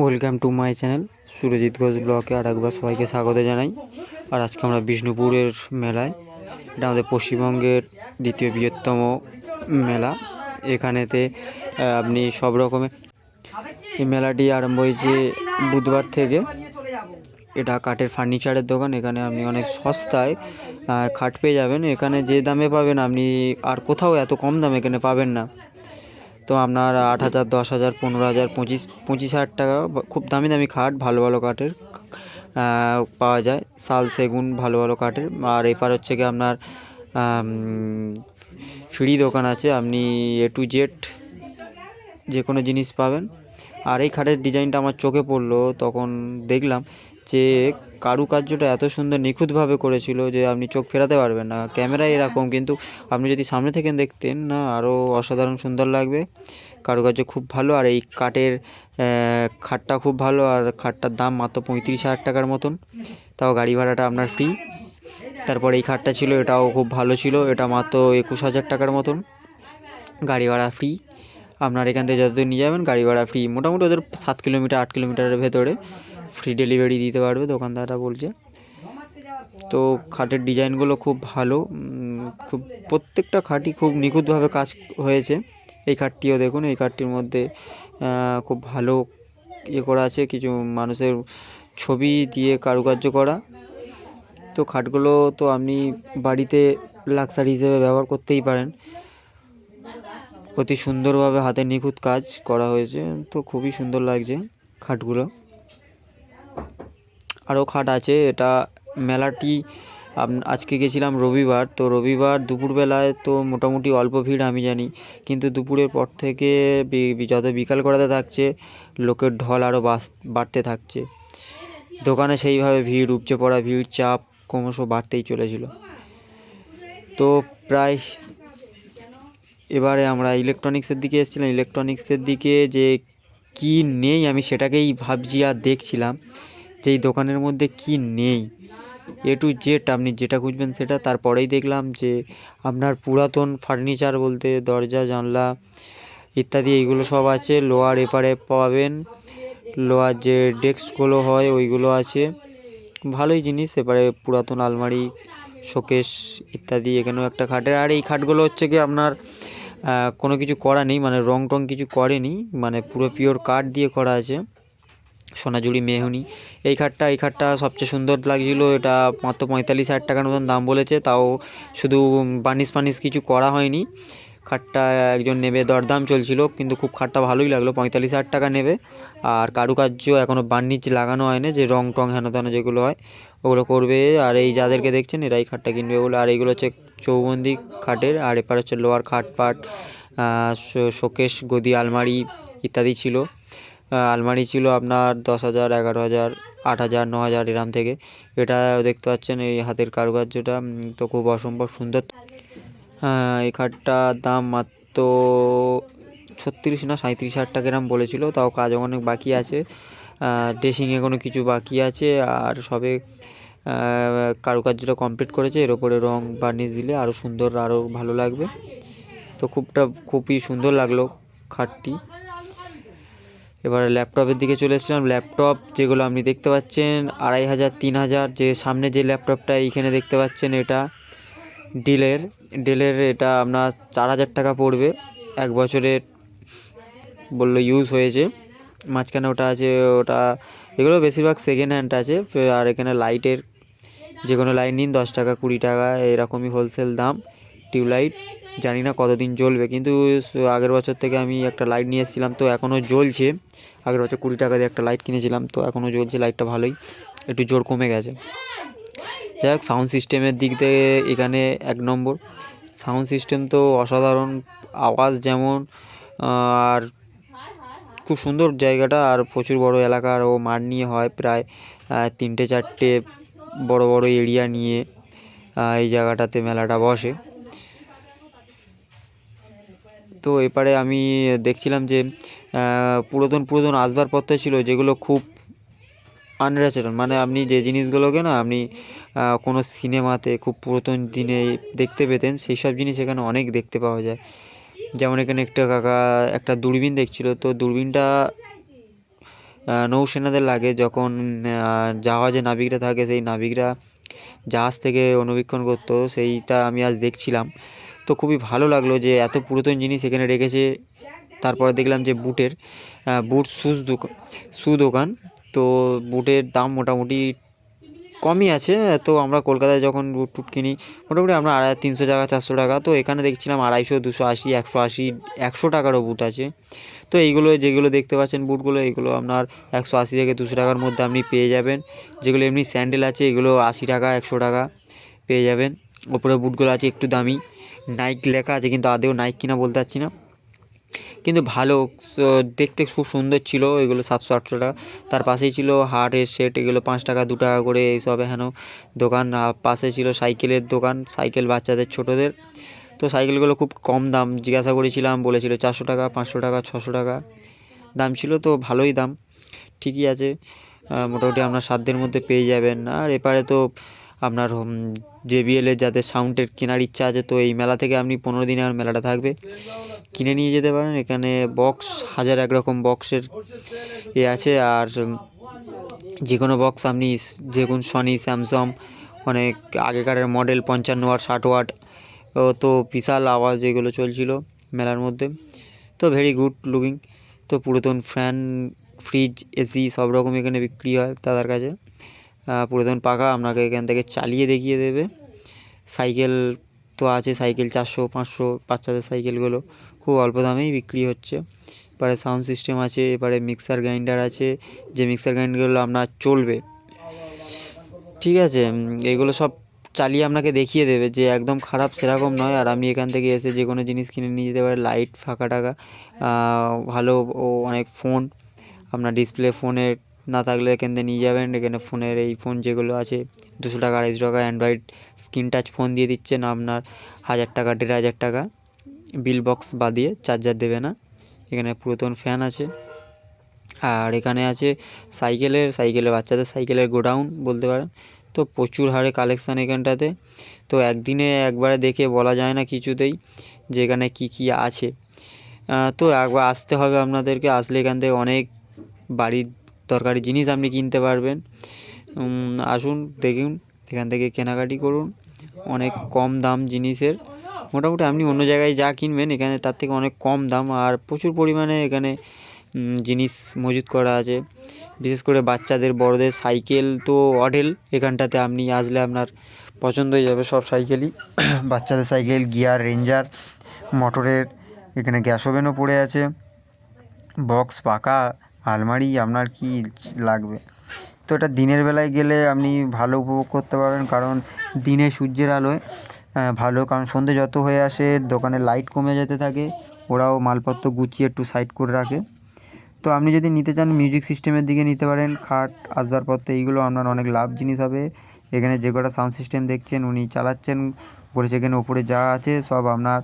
Welcome to my channel Surajit Ghosh ব্লকে আর একবার সবাইকে স্বাগত জানাই। আর আজকে আমরা বিষ্ণুপুরের মেলায়, এটা আমাদের পশ্চিমবঙ্গের দ্বিতীয় বৃহত্তম মেলা। এখানেতে আপনি সব রকমের এই মেলাটি আরম্ভ হয়েছে বুধবার থেকে। এটা কাঠের ফার্নিচারের দোকান, এখানে আপনি অনেক সস্তায় খাট পেয়ে যাবেন। এখানে যে দামে পাবেন, আপনি আর কোথাও এত কম দামে এখানে পাবেন না। তো আপনার আট হাজার, দশ হাজার, পনেরো হাজার, পঁচিশ পঁচিশ হাজার টাকা খুব দামি দামি খাট, ভালো ভালো কাঠের পাওয়া যায়। শাল, সেগুন, ভালো ভালো কাঠের। আর এপার হচ্ছে কি আপনার ফ্রি দোকান আছে। আপনি এ টু জেড যে কোনো জিনিস পাবেন। আর এই খাটের ডিজাইনটা আমার চোখে পড়ল, তখন দেখলাম যে কারুকার্যটা এত সুন্দর নিখুঁতভাবে করেছিল যে আপনি চোখ ফেরাতে পারবেন না। ক্যামেরায় এরকম, কিন্তু আপনি যদি সামনে থেকে দেখতেন না আরও অসাধারণ সুন্দর লাগবে। কারুকার্য খুব ভালো, আর এই কাঠের খাটটা খুব ভালো, আর খাটটার দাম মাত্র পঁয়ত্রিশ হাজার টাকার মতন। তাও গাড়ি ভাড়াটা আপনার ফ্রি তারপর এই খাটটা ছিল, এটাও খুব ভালো ছিল, এটা মাত্র একুশ হাজার টাকার মতন। গাড়ি ভাড়া ফ্রি আপনার এখান থেকে যতদূর নিয়ে যাবেন, গাড়ি ভাড়া ফ্রি মোটামুটি ওদের সাত কিলোমিটার, আট কিলোমিটারের ভেতরে। ফ্রি ডেলিভারি দিতে পারবে, দোকানদাররা বলছে। তো খাটের ডিজাইনগুলো খুব ভালো খুব প্রত্যেকটা খাটই খুব নিখুঁতভাবে কাজ হয়েছে। এই খাটটিও দেখুন, এই খাটটির মধ্যে খুব ভালো ইয়ে করা আছে, কিছু মানুষের ছবি দিয়ে কারুকার্য করা। তো খাটগুলো তো আপনি বাড়িতে লাক্সারি হিসেবে ব্যবহার করতেই পারেন। অতি সুন্দরভাবে হাতে নিখুঁত কাজ করা হয়েছে, তো খুবই সুন্দর লাগছে খাটগুলো। আরও খাট আছে, এটা মেলাটি আজকে গেছিলাম রবিবার, তো রবিবার দুপুরবেলায় তো মোটামুটি অল্প ভিড় আমি জানি, কিন্তু দুপুরের পর থেকে যত বিকাল করাতে থাকছে, লোকের ঢল আরও বাড়তে থাকছে। দোকানে সেইভাবে ভিড়, উপচে পড়া ভিড়, চাপ ক্রমশ বাড়তেই চলেছিল। তো প্রায় এবারে আমরা ইলেকট্রনিক্সের দিকে এসেছিলাম। ইলেকট্রনিক্সের দিকে যে কি নেই আমি সেটাকেই ভাবছি আর দেখছিলাম। যে এই দোকানের মধ্যে কি নেই এ টু জেড আপনি যেটা খুঁজবেন সেটা। তারপরেই দেখলাম যে আপনার পুরাতন ফার্নিচার বলতে দরজা, জানলা ইত্যাদি এইগুলো সব আছে। লোয়ার এপারে পাবেন। লোহার যে ডেস্কগুলো হয় ওইগুলো আছে। ভালোই জিনিস এবারে পুরাতন আলমারি, শোকেস ইত্যাদি এখানেও একটা খাটের আর এই খাটগুলো হচ্ছে কি আপনার কোনো কিছু করা নেই মানে রং টং কিছু করেনি মানে পুরো পিওর কাঠ দিয়ে করা আছে। সোনাঝুরি মেহনি। এই খাটটা এই খাটটা সবচেয়ে সুন্দর লাগছিল। এটা মাত্র পঁয়তাল্লিশ হাজার টাকার মতন দাম বলেছে। তাও শুধু বানিশ ফানিশ কিছু করা হয়নি। খাটটা একজন নেবে, দরদাম চলছিল, কিন্তু খুব খাটটা ভালোই লাগল। পঁয়তাল্লিশ হাজার টাকা নেবে। আর কারুকার্য এখনও বার্নিচ লাগানো হয়নি, যে রং টং হেন তেন যেগুলো হয়, ওগুলো করবে। আর এই যাদেরকে দেখছেন, এরা এই খাটটা কিনবে ওগুলো আর এইগুলো হচ্ছে চৌবন্দি খাটের, আর এপার হচ্ছে লোয়ার খাট পাট শোকেশ, গদি, আলমারি ইত্যাদি ছিল। আলমারি ছিল আপনার দশ হাজার, এগারো হাজার, আট হাজার, ন হাজার এরম থেকে। এটা দেখতে পাচ্ছেন এই হাতের কারুকার্যটা তো খুব অসম্ভব সুন্দর। এই খাটটার দাম মাত্র ছত্রিশ না সাঁত্রিশ হাজার টাকা এরম বলেছিল, তাও কাজ অনেক বাকি আছে। ড্রেসিংয়ে কোনো কিছু বাকি আছে, আর সবে কারুকার্যটা কমপ্লিট করেছে, এর ওপরে রং বার্নিশ দিলে আরও সুন্দর আরও ভালো লাগবে। তো খুবটা খুবই সুন্দর লাগল খাটটি। এবারে ল্যাপটপের দিকে চলে এসেছিলাম। ল্যাপটপ যেগুলো আপনি দেখতে পাচ্ছেন, আড়াই হাজার, তিন হাজার, যে সামনে যে ল্যাপটপটা এইখানে দেখতে পাচ্ছেন এটা ডিলের ডিলের এটা আপনার চার হাজার টাকা পড়বে। এক বছরের বলল ইউজ হয়েছে। মাঝখানে ওটা আছে, ওটা এগুলো বেশিরভাগ সেকেন্ড হ্যান্ড আছে। আর এখানে লাইটের যে কোনো লাইট নিন, দশ টাকা, কুড়ি টাকা, এরকমই হোলসেল দাম। টিউবলাইট, জানি না কতদিন জ্বলবে, কিন্তু আগের বছর থেকে আমি একটা লাইট নিয়ে এসেছিলাম, তো এখনও জ্বলছে। আগের বছর কুড়ি টাকা দিয়ে একটা লাইট কিনেছিলাম, তো এখনও জ্বলছে লাইটটা ভালোই, একটু জোর কমে গেছে। যাই হোক, সাউন্ড সিস্টেমের দিক থেকে এখানে এক নম্বর। সাউন্ড সিস্টেম তো অসাধারণ, আওয়াজ যেমন আর খুব সুন্দর জায়গাটা, আর প্রচুর বড় এলাকার ও মাঠ নিয়ে হয় প্রায় তিনটে চারটে বড় বড় এরিয়া নিয়ে এই জায়গাটাতে মেলাটা বসে। তো এপারে আমি দেখছিলাম যে পুরাতন পুরাতন আসবাবপত্র ছিল যেগুলো খুব আনন্যাচারাল মানে আপনি যে জিনিসগুলোকে না আপনি কোনো সিনেমাতে খুব পুরাতন দিনে দেখতে পেতেন, সেই সব জিনিস এখানে অনেক দেখতে পাওয়া যায়। যেমন এখানে একটা কাকা, একটা দূরবীন দেখছিল, তো দূরবীনটা নৌসেনাদের লাগে যখন জাহাজে নাবিকরা থাকে, সেই নাবিকরা জাহাজ থেকে অনুবীক্ষণ করতো, সেইটা আমি আজ দেখছিলাম। তো খুবই ভালো লাগল যে এত পুরাতন জিনিস এখানে রেখেছে। তারপরে দেখলাম যে বুটের বুট শুজ দোকান শু দোকান। তো বুটের দাম মোটামুটি কমই আছে। তো আমরা কলকাতায় যখন বুট টুট কিনি, মোটামুটি আমরা আড়াই, তিনশো টাকা, চারশো টাকা। তো এখানে দেখছিলাম আড়াইশো, দুশো আশি, একশো আশি, একশো টাকারও বুট আছে। তো এইগুলো, যেগুলো দেখতে পাচ্ছেন বুটগুলো, এগুলো আপনার একশো আশি থেকে দুশো টাকার মধ্যে আপনি পেয়ে যাবেন। যেগুলো এমনি স্যান্ডেল আছে, এগুলো আশি টাকা, একশো টাকা পেয়ে যাবেন। ওপরে বুটগুলো আছে একটু দামি। নাইক লেখা আছে, কিন্তু আদেও নাইক কিনা বলতে পারছি না। কিন্তু ভালো দেখতে খুব সুন্দর ছিল, এগুলো সাতশো আটশো টাকা। তার পাশেই ছিল হার্টের সেট এগুলো পাঁচ টাকা, দু টাকা করে এইসব হেন দোকান। পাশে ছিল সাইকেলের দোকান, সাইকেল বাচ্চাদের, ছোটোদের। তো সাইকেলগুলো খুব কম দাম, জিজ্ঞাসা করেছিলাম, বলেছিল চারশো টাকা, পাঁচশো টাকা, ছশো টাকা। দাম ছিল তো ভালোই দাম, ঠিকই আছে। মোটামুটি আপনার সাধ্যের মধ্যে পেয়ে যাবেন। আর এপারে তো আপনার জেবিএলের যাদের সাউন্ডের কেনার ইচ্ছা আছে, তো এই মেলা থেকে আপনি পনেরো দিনে আর মেলাটা থাকবে। কিনে নিয়ে যেতে পারেন, এখানে বক্স হাজার এক রকম বক্সের এ আছে, আর যে কোনো বক্স আপনি যে কোনো সনি স্যামসাং অনেক আগেকারের মডেল পঞ্চান্ন ওয়াট ষাট ওয়াট তো বিশাল আওয়াজ এগুলো চলছিল মেলার মধ্যে। তো ভেরি গুড লুকিং তো পুরাতন ফ্যান ফ্রিজ এসি সব রকম এখানে বিক্রি হয় দাদার কাছে। পুরাতন পাখা আপনাকে এখান থেকে চালিয়ে দেখিয়ে দেবে। সাইকেল তো আছে, সাইকেল চারশো, পাঁচশো বাচ্চাদের সাইকেলগুলো খুব অল্প দামেই বিক্রি হচ্ছে। এবারে সাউন্ড সিস্টেম আছে, এবারে মিক্সার গ্রাইন্ডার আছে, যে মিক্সার গ্রাইন্ডারগুলো আপনার চলবে। ঠিক আছে এগুলো সব চালিয়ে আপনাকে দেখিয়ে দেবে যে একদম খারাপ সেরকম নয়। আর আমি এখান থেকে এসে যে কোনো জিনিস কিনে নিয়ে যেতে পারি, লাইট, ফাঁকা টাকা ভালো ও অনেক ফোন, আপনার ডিসপ্লে, ফোনের না থাকলে এখান থেকে নিয়ে যাবেন। এখানে ফোনের এই ফোন যেগুলো আছে, দুশো টাকা, আড়াইশো টাকা অ্যান্ড্রয়েড স্ক্রিন টাচ ফোন দিয়ে দিচ্ছেন আপনার হাজার টাকা, দেড় হাজার টাকা। বিল বক্স বাদিয়ে চার্জার দেবে না। এখানে পুরাতন ফ্যান আছে। আর এখানে আছে সাইকেলের সাইকেলের বাচ্চাদের সাইকেলের গোডাউন বলতে পারেন। তো প্রচুর হারে কালেকশান এখানটাতে। তো একদিনে একবারে দেখে বলা যায় না কিছুতেই যে এখানে কী কী আছে। তো একবার আসতে হবে আপনাদেরকে। আসলে এখান থেকে অনেক বাড়ির দরকারি জিনিস আপনি কিনতে পারবেন। আসুন, দেখুন, এখান থেকে কেনাকাটি করুন। অনেক কম দাম জিনিসের। মোটামুটি আপনি অন্য জায়গায় যা কিনবেন, এখানে তার থেকে অনেক কম দাম। আর প্রচুর পরিমাণে এখানে জিনিস মজুত করা আছে। বিশেষ করে বাচ্চাদের, বড়দের সাইকেল তো অডেল এখানটাতে আপনি আসলে আপনার পছন্দ হয়ে যাবে সব সাইকেলই। বাচ্চাদের সাইকেল, গিয়ার, রেঞ্জার, মোটরের, এখানে গ্যাস ওভেনও পড়ে আছে। বক্স পাকা। আলমারি আপনার কি লাগবে? তো এটা দিনের বেলায় গেলে আপনি ভালো উপভোগ করতে পারবেন কারণ দিনে সূর্যের আলোয় ভালো কারণ সন্ধে যত হয়ে আসে দোকানে লাইট কমে যেতে থাকে, ওরাও মালপত্র গুছিয়ে একটু সাইড করে রাখে। তো আপনি যদি নিতে চান মিউজিক সিস্টেমের দিকে নিতে পারেন, খাট, আসবাবপত্র, এইগুলো আপনার অনেক লাভ জিনিস হবে। এখানে যে কটা সাউন্ড সিস্টেম দেখছেন, উনি চালাচ্ছেন, বলেছে এখানে ওপরে যা আছে সব আপনার